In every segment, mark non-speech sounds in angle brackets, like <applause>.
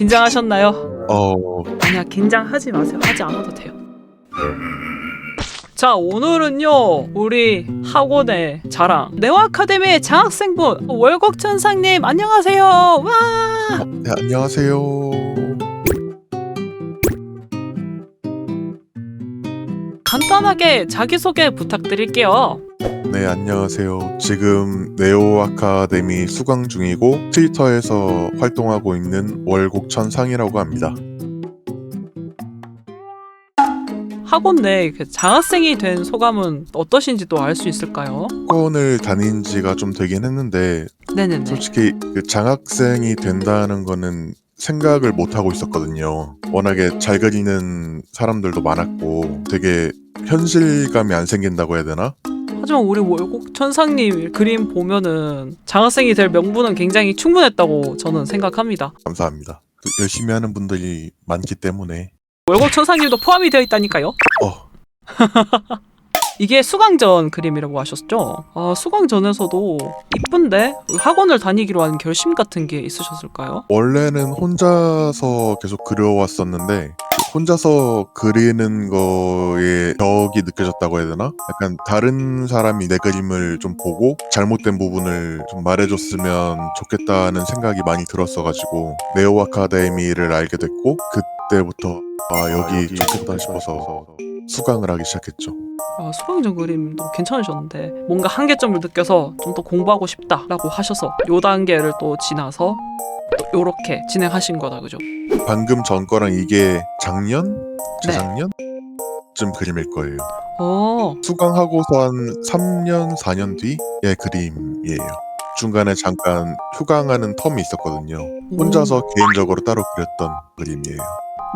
긴장하셨나요? 어, 아니야 긴장하지 마세요. 하지 않아도 돼요. 자 오늘은요 우리 학원의 자랑 네오 아카데미 장학생분 월곡 천상님 안녕하세요. 와 네, 안녕하세요. 간단하게 자기소개 부탁드릴게요. 네, 안녕하세요. 지금 네오 아카데미 수강 중이고 트위터에서 활동하고 있는 월곡천 상이라고 합니다. 학원 내그 장학생이 된 소감은 어떠신지도 알수 있을까요? 학원을 다닌 지가 좀 되긴 했는데 네네네. 솔직히 그 장학생이 된다는 거는 생각을 못 하고 있었거든요. 워낙에 잘 그리는 사람들도 많았고 되게 현실감이 안 생긴다고 해야 되나? 하지만 우리 월곡 천상님 그림 보면은 장학생이 될 명분은 굉장히 충분했다고 저는 생각합니다. 감사합니다. 또 열심히 하는 분들이 많기 때문에 월곡 천상님도 포함이 되어 있다니까요. 어, <laughs> 이게 수강전 그림이라고 하셨죠? 아, 수강전에서도 이쁜데 학원을 다니기로 한 결심 같은 게 있으셨을까요? 원래는 혼자서 계속 그려왔었는데 혼자서 그리는 거에 벽이 느껴졌다고 해야 되나? 약간 다른 사람이 내 그림을 좀 보고 잘못된 부분을 좀 말해줬으면 좋겠다는 생각이 많이 들었어가지고 네오 아카데미를 알게 됐고 그때부터 아 여기 좋겠다 싶어서 수강을 하기 시작했죠. 아, 수강 전 그림도 괜찮으셨는데 뭔가 한계점을 느껴서 좀 더 공부하고 싶다라고 하셔서 요 단계를 또 지나서 또 요렇게 진행하신 거다 그죠? 방금 전 거랑 이게 작년? 네. 재작년? 쯤 그림일 거예요. 어, 수강하고서 한 3년, 4년 뒤의 그림이에요. 중간에 잠깐 휴강하는 텀이 있었거든요. 혼자서 개인적으로 따로 그렸던 그림이에요.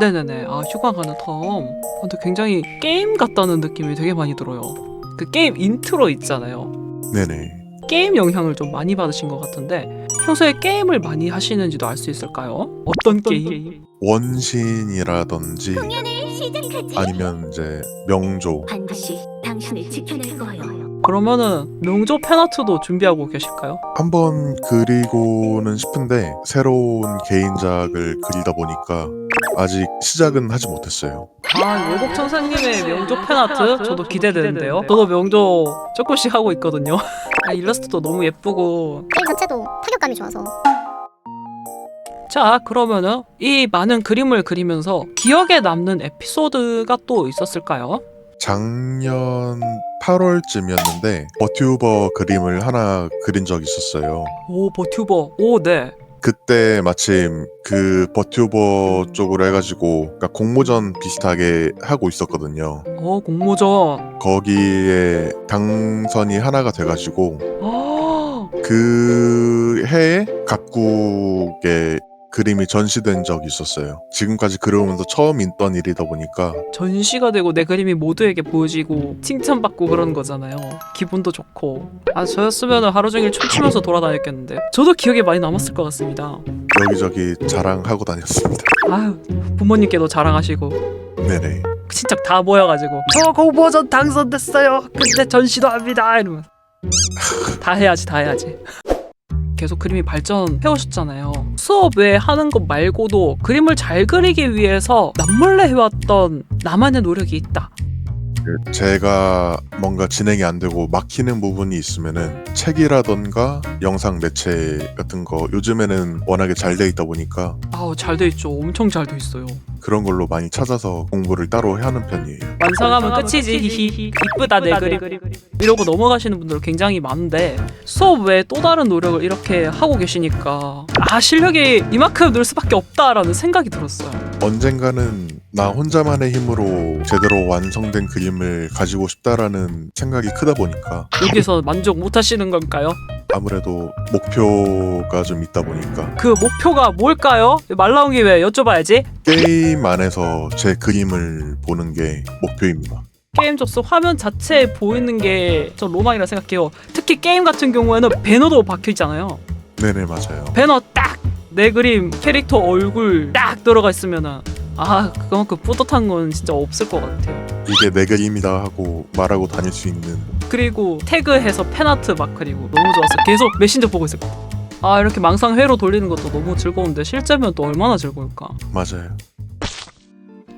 네네네. 아 휴강 가는 텀. 근데 굉장히 게임 같다는 느낌이 되게 많이 들어요. 그 게임 인트로 있잖아요. 네네. 게임 영향을 좀 많이 받으신 것 같은데 평소에 게임을 많이 하시는지도 알 수 있을까요? 어떤 게임? 원신이라든지. 아니면 이제 명조 반드시 당신을 지켜낼 거예요. 그러면은 명조 팬아트도 준비하고 계실까요? 한번 그리고는 싶은데 새로운 개인작을 그리다 보니까 아직 시작은 하지 못했어요. 아 월곡 천사님의 명조 팬아트 저도 기대되는데요. 저도 명조 조금씩 하고 있거든요. <laughs> 아, 일러스트도 너무 예쁘고 타격감이 좋아서 자 그러면은 이 많은 그림을 그리면서 기억에 남는 에피소드가 또 있었을까요? 작년 8월쯤이었는데 버튜버 그림을 하나 그린 적이 있었어요. 오 버튜버 오 네 그때 마침 그 버튜버 쪽으로 해가지고 그러니까 공모전 비슷하게 하고 있었거든요. 어 공모전 거기에 당선이 하나가 돼가지고 아 그 해에 각국에 그림이 전시된 적이 있었어요. 지금까지 그려오면서 처음 있던 일이다 보니까 전시가 되고 내 그림이 모두에게 보여지고 칭찬받고 그러는 거잖아요. 기분도 좋고. 아 저였으면 하루 종일 춤추면서 돌아다녔겠는데. 저도 기억에 많이 남았을 것 같습니다. 여기저기 자랑하고 다녔습니다. 아유 부모님께도 자랑하시고 네네. 친척 다 모여가지고 저 공모전 당선됐어요. 근데 전시도 합니다. 이러면 다 해야지 다 해야지. 계속 그림이 발전해 오셨잖아요. 수업 외에 하는 것 말고도 그림을 잘 그리기 위해서 남몰래 해왔던 나만의 노력이 있다. 그 제가 뭔가 진행이 안 되고 막히는 부분이 있으면은 책이라던가 영상 매체 같은 거 요즘에는 워낙에 잘 돼 있다 보니까 아우 잘 돼 있죠. 엄청 잘 돼 있어요. 그런 걸로 많이 찾아서 공부를 따로 하는 편이에요. 완성하면 끝이지. 히히. 이쁘다 내 그림. 이러고 넘어가시는 분들 굉장히 많은데 수업 외에 또 다른 노력을 이렇게 하고 계시니까 아 실력이 이만큼 늘 수밖에 없다라는 생각이 들었어요. 언젠가는 나 혼자만의 힘으로 제대로 완성된 그림을 가지고 싶다라는 생각이 크다 보니까 여기서 만족 못 하시는 걸까요? 아무래도 목표가 좀 있다 보니까 그 목표가 뭘까요? 말 나온 김에 여쭤봐야지. 게임 안에서 제 그림을 보는 게 목표입니다. 게임 접수 화면 자체에 보이는 게 저 로망이라 생각해요. 특히 게임 같은 경우에는 배너도 박혀 있잖아요. 네네 맞아요. 배너 딱 내 그림 캐릭터 얼굴 딱 들어가 있으면은 아 그만큼 뿌듯한 건 진짜 없을 것 같아요. 이게 내 그림이다 하고 말하고 다닐 수 있는 그리고 태그해서 팬아트 막 그리고 너무 좋았어. 계속 메신저 보고 있을 거. 아 이렇게 망상 회로 돌리는 것도 너무 즐거운데 실제면 또 얼마나 즐거울까. 맞아요.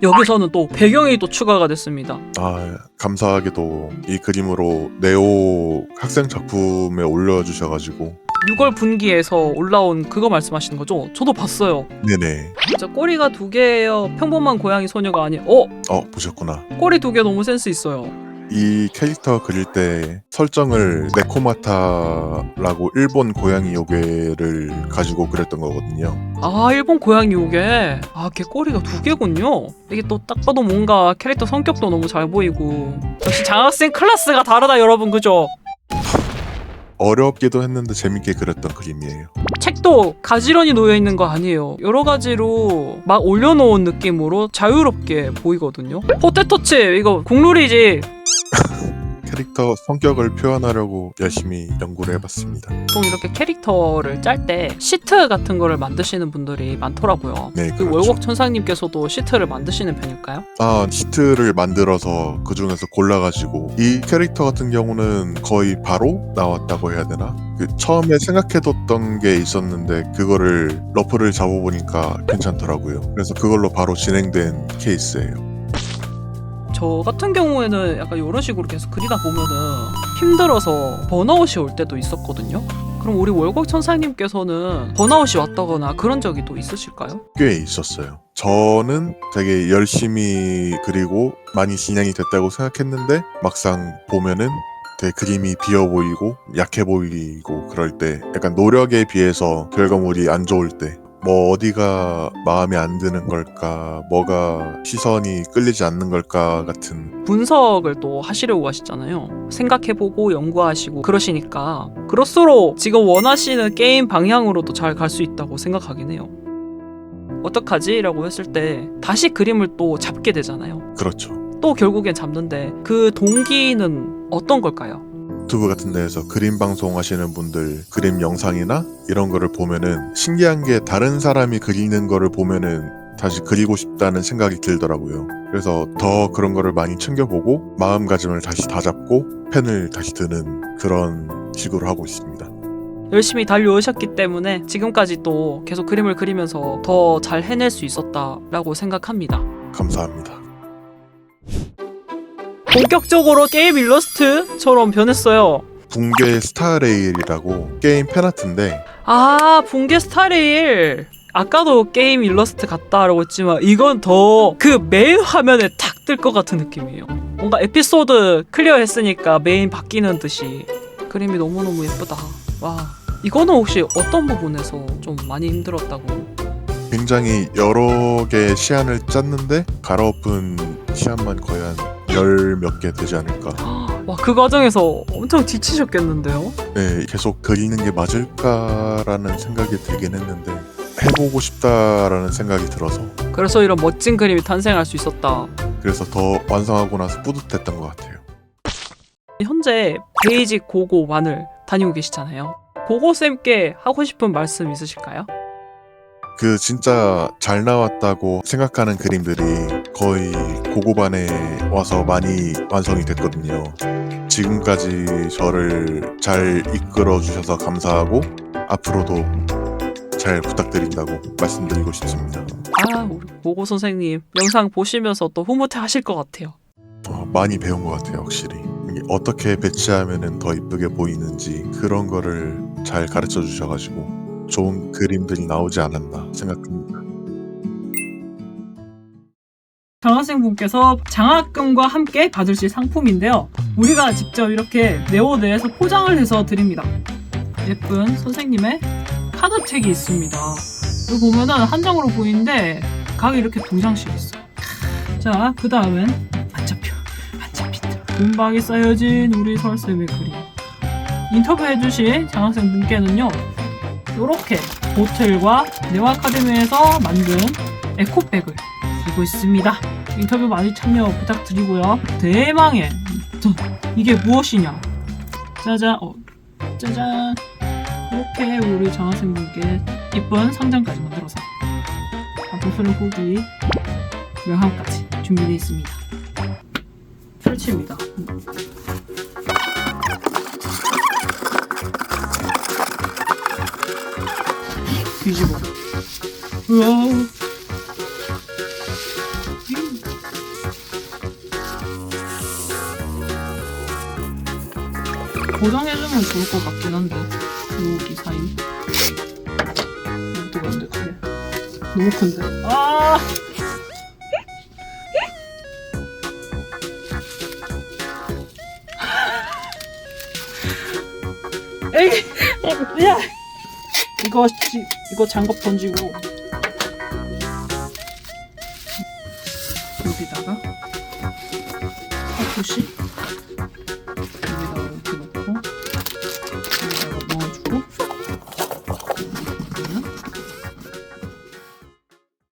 여기서는 또 배경이 또 추가가 됐습니다. 아 감사하게도 이 그림으로 네오 학생 작품에 올려주셔가지고 6월 분기에서 올라온 그거 말씀하시는 거죠? 저도 봤어요. 네네. 진짜 꼬리가 두 개예요. 평범한 고양이 소녀가 아니. 어 어 보셨구나. 꼬리 두 개 너무 센스 있어요. 이 캐릭터 그릴 때 설정을 네코마타라고 일본 고양이 요괴를 가지고 그렸던 거거든요. 아 일본 고양이 요게 아걔 꼬리가 두 개군요. 이게 또 딱 봐도 뭔가 캐릭터 성격도 너무 잘 보이고 역시 장학생 클래스가 다르다 여러분 그죠? 어렵기도 했는데 재밌게 그렸던 그림이에요. 책도 가지런히 놓여 있는 거 아니에요. 여러 가지로 막 올려놓은 느낌으로 자유롭게 보이거든요. 포테토칩 이거 국룰이지. 캐릭터 성격을 표현하려고 열심히 연구를 해봤습니다. 보통 이렇게 캐릭터를 짤 때 시트 같은 거를 만드시는 분들이 많더라고요. 네, 그 그렇죠. 월곡 천상님께서도 시트를 만드시는 편일까요? 아 시트를 만들어서 그 중에서 골라가지고 이 캐릭터 같은 경우는 거의 바로 나왔다고 해야 되나? 그 처음에 생각해뒀던 게 있었는데 그거를 러프를 잡아보니까 괜찮더라고요. 그래서 그걸로 바로 진행된 케이스예요. 저 같은 경우에는 약간 이런 식으로 계속 그리다 보면은 힘들어서 번아웃이 올 때도 있었거든요. 그럼 우리 월곡 천사님께서는 번아웃이 왔다거나 그런 적이 또 있으실까요? 꽤 있었어요. 저는 되게 열심히 그리고 많이 진행이 됐다고 생각했는데 막상 보면은 되게 그림이 비어 보이고 약해 보이고 그럴 때 약간 노력에 비해서 결과물이 안 좋을 때 뭐 어디가 마음에 안 드는 걸까 뭐가 시선이 끌리지 않는 걸까 같은 분석을 또 하시려고 하시잖아요. 생각해보고 연구하시고 그러시니까 그럴수록 지금 원하시는 게임 방향으로도 잘 갈 수 있다고 생각하긴 해요. 어떡하지? 라고 했을 때 다시 그림을 또 잡게 되잖아요. 그렇죠. 또 결국엔 잡는데 그 동기는 어떤 걸까요? 유튜브 같은 데에서 그림 방송 하시는 분들 그림 영상이나 이런 거를 보면은 신기한 게 다른 사람이 그리는 거를 보면은 다시 그리고 싶다는 생각이 들더라고요. 그래서 더 그런 거를 많이 챙겨보고 마음가짐을 다시 다잡고 펜을 다시 드는 그런 식으로 하고 있습니다. 열심히 달려오셨기 때문에 지금까지 또 계속 그림을 그리면서 더 잘 해낼 수 있었다라고 생각합니다. 감사합니다. 본격적으로 게임 일러스트처럼 변했어요. 붕괴 스타레일이라고 게임 팬아트인데 아, 붕괴 스타레일. 아까도 게임 일러스트 같다라고 했지만 이건 더 그 메인 화면에 탁 뜰 것 같은 느낌이에요. 뭔가 에피소드 클리어 했으니까 메인 바뀌는 듯이 그림이 너무너무 예쁘다. 와. 이거는 혹시 어떤 부분에서 좀 많이 힘들었다고? 굉장히 여러 개의 시안을 짰는데 갈아엎은 시안만 거의 한 열 몇 개 되지 않을까. 와, 그 과정에서 엄청 지치셨겠는데요? 네, 계속 그리는 게 맞을까라는 생각이 들긴 했는데 해보고 싶다라는 생각이 들어서 그래서 이런 멋진 그림이 탄생할 수 있었다. 그래서 더 완성하고 나서 뿌듯했던 것 같아요. 현재 베이직 고고반을 다니고 계시잖아요. 고고쌤께 하고 싶은 말씀 있으실까요? 그 진짜 잘 나왔다고 생각하는 그림들이 거의 고고반에 와서 많이 완성이 됐거든요. 지금까지 저를 잘 이끌어 주셔서 감사하고 앞으로도 잘 부탁드린다고 말씀드리고 싶습니다. 아, 우리 고고 선생님 영상 보시면서 또 흐뭇해 하실 것 같아요. 어, 많이 배운 것 같아요, 확실히. 이게 어떻게 배치하면 더 이쁘게 보이는지 그런 거를 잘 가르쳐 주셔가지고 좋은 그림들이 나오지 않았나 생각합니다. 장학생분께서 장학금과 함께 받으실 상품인데요. 우리가 직접 이렇게 네오드에서 포장을 해서 드립니다. 예쁜 선생님의 카드책이 있습니다. 여기 보면은 한 장으로 보이는데 각이 이렇게 두 장씩 있어요. 자, 그 다음엔 안 잡혀, 안 잡힌다. 금방에 쌓여진 우리 설쌤의 그림. 인터뷰해주신 장학생분께는요, 이렇게 보틀과 네오 아카데미에서 만든 에코백을 드리고 있습니다. 인터뷰 많이 참여 부탁드리고요. 대망의 저, 이게 무엇이냐? 짜잔, 어, 짜잔. 이렇게 우리 장학생분께 이쁜 상장까지 만들어서 보틀 후기 명함까지 준비되어 있습니다. 펼칩니다. 뒤집어. 우와. 고정해주면 좋을 것 같긴 한데 여기 사이 여기가 안돼 그래 너무 큰데? 아! <laughs> 에이 야 이거 지- 이거 장갑 던지고. 여기다가? 사토시